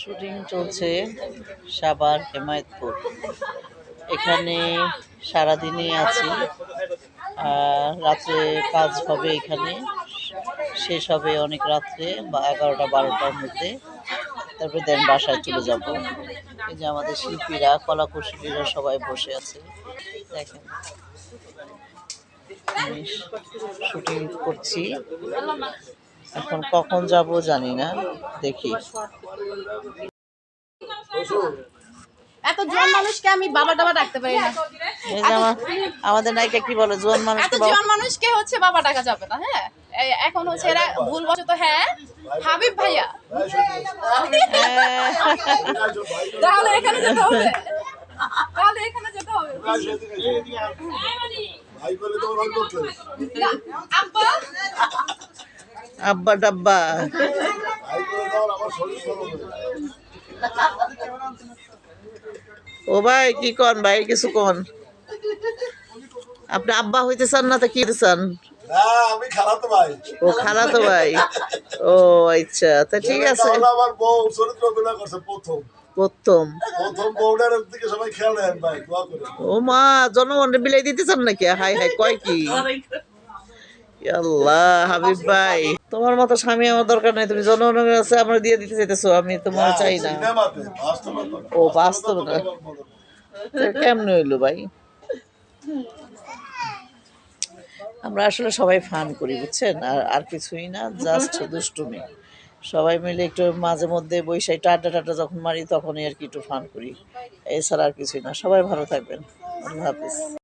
Shooting চলছে সাবার হেমায়তপুর। এখানে সারাদিনই আছি, আর রাত্রে কাজ হবে এখানে, শেষ হবে অনেক রাত্রে, বা এগারোটা, বারোটার মধ্যে। তারপরে দেন বাসায় চলে যাব। এই যে আমাদের শিল্পীরা, কলাকুশলীরা সবাই বসে আছে। দেখেন আমি শুটিং করছি। এখন কখন যাব জানি না দেখি। এত জন মানুষকে আমি বাবা টাবা ডাকতে পারি না। এই যে আমার আমাদের নায়িকা কি বলে? জোয়ান এত মানুষকে জন মানুষকে হচ্ছে বাবা ডাকা যাবে না হ্যাঁ? এখন হচ্ছে এরা ভুল বশত হ্যাঁ? হাবিব ভাইয়া। তাহলে এখানে যেতে হবে। তাহলে এখানে যেতে হবে। ভাই বলে তোমার ভাই করতে না, আব্বা। আব্বা ডাব্বা। ও ভাই কি কন ভাই কিছু কন? আপনি আব্বা হইতে চান না তো কি চান? ও খালা তো ভাই। ও আচ্ছা তা ঠিক আছে। প্রথম। ও মা জনগণে বিলাই দিতে চান নাকি? হাই হাই কয় কি? আল্লাহ হাবিব ভাই। তোমার মতো স্বামী আমার দরকার নাই তুমি জনগণের কাছে আমার দিয়ে দিতে চাইতেছো আমি তোমার চাই না। ও বাস্তব না কেমনে হইল ভাই? আমরা আসলে সবাই ফান করি বুঝছেন? আর আর কিছুই না জাস্ট দুষ্টুমি। সবাই মিলে একটু মাঝে মধ্যে বৈশাখ আড্ডা টাড্ডা যখন মারি তখনই আর কি একটু ফান করি। এছাড়া আর কিছুই না। সবাই ভালো থাকবেন। আল্লাহ হাফিজ।